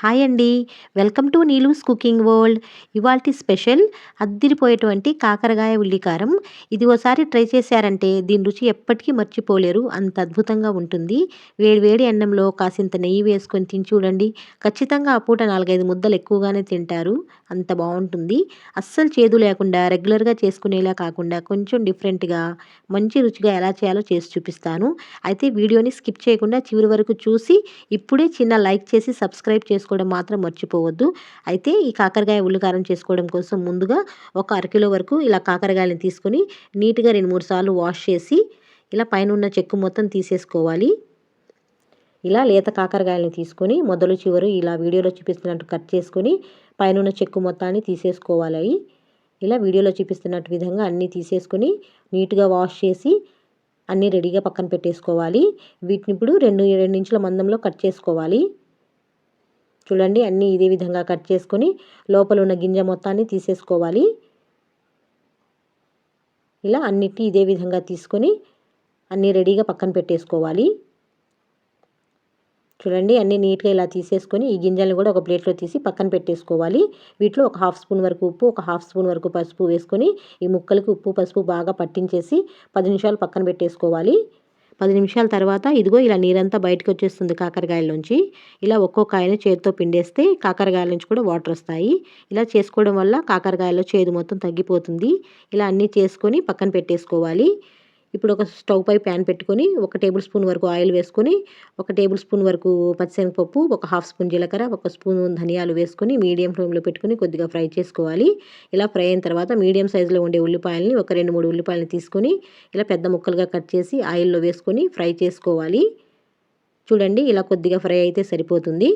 Hi అండి. Welcome to Neelu's cooking world. ఇవాల్టి special అద్దిరిపోయేటువంటి కాకరకాయ ఉల్లికారం. ఇది ఓసారి ట్రై చేశారంటే దీని రుచి ఎప్పటికీ మర్చిపోలేరు. అంత అద్భుతంగా ఉంటుంది. వేడి వేడి అన్నంలో కాసింత నెయ్యి వేసుకొని తిని చూడండి. ఖచ్చితంగా ఆ పూట నాలుగైదు ముద్దలు ఎక్కువగానే తింటారు. అంత బాగుంటుంది. అస్సలు చేదు లేకుండా రెగ్యులర్గా చేసుకునేలా కాకుండా కొంచెం డిఫరెంట్గా మంచి రుచిగా ఎలా చేయాలో చేసి చూపిస్తాను. అయితే వీడియోని స్కిప్ చేయకుండా చివరి వరకు చూసి ఇప్పుడే చిన్న లైక్ చేసి సబ్స్క్రైబ్ చేసుకోవడం మాత్రం మర్చిపోవద్దు. అయితే ఈ కాకరకాయ ఉల్లికారం చేసుకోవడం కోసం ముందుగా ఒక అరకిలో వరకు ఇలా కాకరకాయలను తీసుకొని నీట్గా రెండు మూడు సార్లు వాష్ చేసి ఇలా పైన ఉన్న చెక్కు మొత్తం తీసేసుకోవాలి. ఇలా లేత కాకరకాయలను తీసుకొని మొదలు చివరు ఇలా వీడియోలో చూపిస్తున్నట్టు కట్ చేసుకొని పైన ఉన్న చెక్కు మొత్తాన్ని తీసేసుకోవాలి. ఇలా వీడియోలో చూపిస్తున్నట్టు విధంగా అన్నీ తీసేసుకొని నీట్గా వాష్ చేసి అన్నీ రెడీగా పక్కన పెట్టేసుకోవాలి. వీటిని ఇప్పుడు రెండు రెండు ఇంచుల మందంలో కట్ చేసుకోవాలి. చూడండి అన్నీ ఇదే విధంగా కట్ చేసుకొని లోపల ఉన్న గింజ మొత్తాన్ని తీసేసుకోవాలి. ఇలా అన్నిటి ఇదే విధంగా తీసుకొని అన్నీ రెడీగా పక్కన పెట్టేసుకోవాలి. చూడండి అన్నీ నీట్గా ఇలా తీసేసుకొని ఈ గింజలను కూడా ఒక ప్లేట్లో తీసి పక్కన పెట్టేసుకోవాలి. వీటిలో ఒక హాఫ్ స్పూన్ వరకు ఉప్పు ఒక హాఫ్ స్పూన్ వరకు పసుపు వేసుకొని ఈ ముక్కలకి ఉప్పు పసుపు బాగా పట్టించేసి పది నిమిషాలు పక్కన పెట్టేసుకోవాలి. పది నిమిషాల తర్వాత ఇదిగో ఇలా నీరంతా బయటకు వచ్చేస్తుంది కాకరకాయల ఇలా ఒక్కో చేతితో పిండేస్తే కాకరకాయల నుంచి కూడా వాటర్ వస్తాయి. ఇలా చేసుకోవడం వల్ల కాకరకాయలో చేదు మొత్తం తగ్గిపోతుంది. ఇలా అన్నీ చేసుకొని పక్కన పెట్టేసుకోవాలి. ఇప్పుడు ఒక స్టవ్ పై ప్యాన్ పెట్టుకొని ఒక టేబుల్ స్పూన్ వరకు ఆయిల్ వేసుకొని ఒక టేబుల్ స్పూన్ వరకు పచ్చిశనగపప్పు ఒక హాఫ్ స్పూన్ జీలకర్ర ఒక స్పూన్ ధనియాలు వేసుకొని మీడియం ఫ్లేమ్లో పెట్టుకొని కొద్దిగా ఫ్రై చేసుకోవాలి. ఇలా ఫ్రై అయిన తర్వాత మీడియం సైజులో ఉండే ఉల్లిపాయలని ఒక రెండు మూడు ఉల్లిపాయలని తీసుకొని ఇలా పెద్ద ముక్కలుగా కట్ చేసి ఆయిల్లో వేసుకొని ఫ్రై చేసుకోవాలి. చూడండి ఇలా కొద్దిగా ఫ్రై అయితే సరిపోతుంది.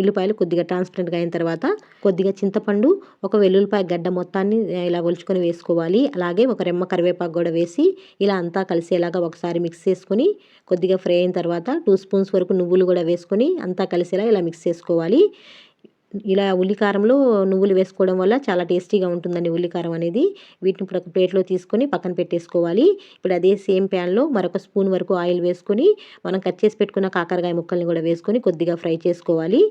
ఉల్లిపాయలు కొద్దిగా ట్రాన్స్పరెంట్గా అయిన తర్వాత కొద్దిగా చింతపండు ఒక వెల్లుల్లిపాయ గడ్డ మొత్తాన్ని ఇలా ఒలుచుకొని వేసుకోవాలి. అలాగే ఒక రెమ్మ కరివేపాకు కూడా వేసి ఇలా అంతా కలిసేలాగా ఒకసారి మిక్స్ చేసుకొని కొద్దిగా ఫ్రై అయిన తర్వాత టూ స్పూన్స్ వరకు నువ్వులు కూడా వేసుకొని అంతా కలిసేలా ఇలా మిక్స్ చేసుకోవాలి. ఇలా ఉల్లికారంలో నువ్వులు వేసుకోవడం వల్ల చాలా టేస్టీగా ఉంటుందండి ఉల్లికారం అనేది. వీటిని ఇప్పుడు ఒక ప్లేట్లో తీసుకొని పక్కన పెట్టేసుకోవాలి. ఇప్పుడు అదే సేమ్ ప్యాన్లో మరొక స్పూన్ వరకు ఆయిల్ వేసుకొని మనం కట్ చేసి పెట్టుకున్న కాకరకాయ ముక్కల్ని కూడా వేసుకొని కొద్దిగా ఫ్రై చేసుకోవాలి.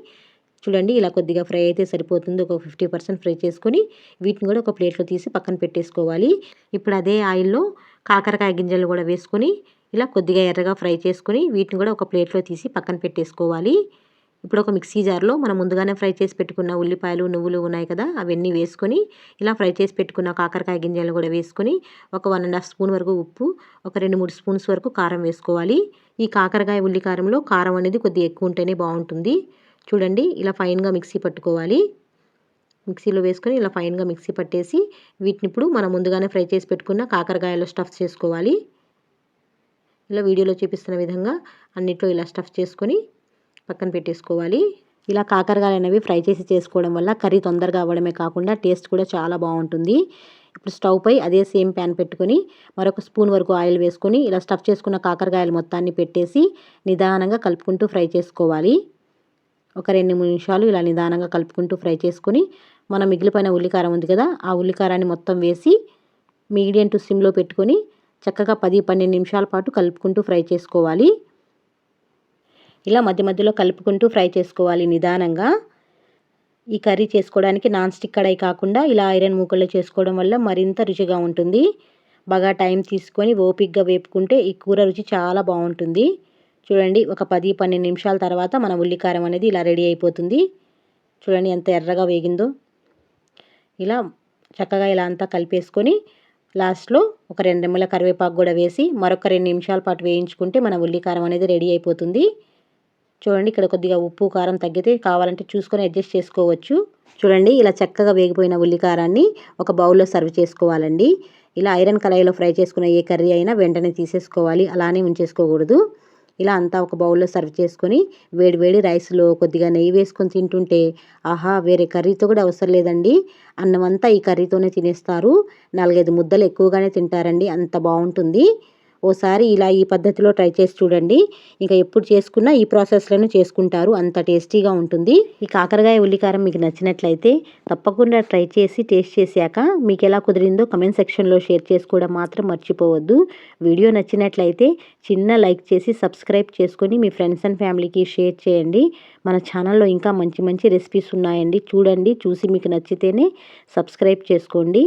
చూడండి ఇలా కొద్దిగా ఫ్రై అయితే సరిపోతుంది. ఒక ఫిఫ్టీ పర్సెంట్ ఫ్రై చేసుకొని వీటిని కూడా ఒక ప్లేట్లో తీసి పక్కన పెట్టేసుకోవాలి. ఇప్పుడు అదే ఆయిల్లో కాకరకాయ గింజలు కూడా వేసుకొని ఇలా కొద్దిగా ఎర్రగా ఫ్రై చేసుకొని వీటిని కూడా ఒక ప్లేట్లో తీసి పక్కన పెట్టేసుకోవాలి. ఇప్పుడు ఒక మిక్సీ జార్లో మనం ముందుగానే ఫ్రై చేసి పెట్టుకున్న ఉల్లిపాయలు నువ్వులు ఉన్నాయి కదా అవన్నీ వేసుకొని ఇలా ఫ్రై చేసి పెట్టుకున్న కాకరకాయ గింజలు కూడా వేసుకొని ఒక వన్ అండ్ హాఫ్ స్పూన్ వరకు ఉప్పు ఒక రెండు మూడు స్పూన్స్ వరకు కారం వేసుకోవాలి. ఈ కాకరకాయ ఉల్లి కారంలో కారం అనేది కొద్దిగా ఎక్కువ ఉంటేనే బాగుంటుంది. చూడండి ఇలా ఫైన్గా మిక్సీ పట్టుకోవాలి. మిక్సీలో వేసుకొని ఇలా ఫైన్గా మిక్సీ పట్టేసి వీటిని ఇప్పుడు మనం ముందుగానే ఫ్రై చేసి పెట్టుకున్న కాకరకాయలో స్టఫ్ చేసుకోవాలి. ఇలా వీడియోలో చూపిస్తున్న విధంగా అన్నిట్లో ఇలా స్టఫ్ చేసుకొని పక్కన పెట్టేసుకోవాలి. ఇలా కాకరకాయలు అనేవి ఫ్రై చేసి చేసుకోవడం వల్ల కర్రీ తొందరగా అవ్వడమే కాకుండా టేస్ట్ కూడా చాలా బాగుంటుంది. ఇప్పుడు స్టవ్ పై అదే సేమ్ ప్యాన్ పెట్టుకొని మరొక స్పూన్ వరకు ఆయిల్ వేసుకొని ఇలా స్టఫ్ చేసుకున్న కాకరకాయలు మొత్తాన్ని పెట్టేసి నిదానంగా కలుపుకుంటూ ఫ్రై చేసుకోవాలి. ఒక రెండు మూడు నిమిషాలు ఇలా నిదానంగా కలుపుకుంటూ ఫ్రై చేసుకొని మనం మిగిలిపోయిన ఉల్లికారం ఉంది కదా ఆ ఉల్లికారాన్ని మొత్తం వేసి మీడియం టు సిమ్లో పెట్టుకొని చక్కగా పది పన్నెండు నిమిషాల పాటు కలుపుకుంటూ ఫ్రై చేసుకోవాలి. ఇలా మధ్య మధ్యలో కలుపుకుంటూ ఫ్రై చేసుకోవాలి నిదానంగా. ఈ కర్రీ చేసుకోవడానికి నాన్ స్టిక్ కడాయి కాకుండా ఇలా ఐరన్ మూకల్లో చేసుకోవడం వల్ల మరింత రుచిగా ఉంటుంది. బాగా టైం తీసుకొని ఓపిక్గా వేపుకుంటే ఈ కూర రుచి చాలా బాగుంటుంది. చూడండి ఒక పది పన్నెండు నిమిషాల తర్వాత మన ఉల్లికారం అనేది ఇలా రెడీ అయిపోతుంది. చూడండి ఎంత ఎర్రగా వేగిందో. ఇలా చక్కగా ఇలా అంతా కలిపేసుకొని లాస్ట్లో ఒక రెండు రెమ్మల కరివేపాకు కూడా వేసి మరొక రెండు నిమిషాల పాటు వేయించుకుంటే మన ఉల్లికారం అనేది రెడీ అయిపోతుంది. చూడండి ఇక్కడ కొద్దిగా ఉప్పు కారం తగ్గితే కావాలంటే చూసుకొని అడ్జస్ట్ చేసుకోవచ్చు. చూడండి ఇలా చక్కగా వేగిపోయిన ఉల్లికారాన్ని ఒక బౌల్లో సర్వ్ చేసుకోవాలండి. ఇలా ఐరన్ కళాయిలో ఫ్రై చేసుకున్న ఏ కర్రీ అయినా వెంటనే తీసేసుకోవాలి అలానే ఉంచేసుకోకూడదు. ఇలా అంతా ఒక బౌల్లో సర్వ్ చేసుకొని వేడి వేడి రైస్లో కొద్దిగా నెయ్యి వేసుకొని తింటుంటే ఆహా వేరే కర్రీతో కూడా అవసరం లేదండి. అన్నం అంతా ఈ కర్రీతోనే తినేస్తారు. నాలుగైదు ముద్దలు ఎక్కువగానే తింటారండి. అంత బాగుంటుంది. ఓసారి ఇలా ఈ పద్ధతిలో ట్రై చేసి చూడండి. ఇంకా ఎప్పుడు చేసుకున్నా ఈ ప్రాసెస్లను చేసుకుంటారు. అంత టేస్టీగా ఉంటుంది. ఈ కాకరకాయ ఉల్లికారం మీకు నచ్చినట్లయితే తప్పకుండా ట్రై చేసి టేస్ట్ చేశాక మీకు ఎలా కుదిరిందో కమెంట్ సెక్షన్లో షేర్ చేసుకోవడం మాత్రం మర్చిపోవద్దు. వీడియో నచ్చినట్లయితే చిన్న లైక్ చేసి సబ్స్క్రైబ్ చేసుకొని మీ ఫ్రెండ్స్ అండ్ ఫ్యామిలీకి షేర్ చేయండి. మన ఛానల్లో ఇంకా మంచి మంచి రెసిపీస్ ఉన్నాయండి. చూడండి చూసి మీకు నచ్చితేనే సబ్స్క్రైబ్ చేసుకోండి.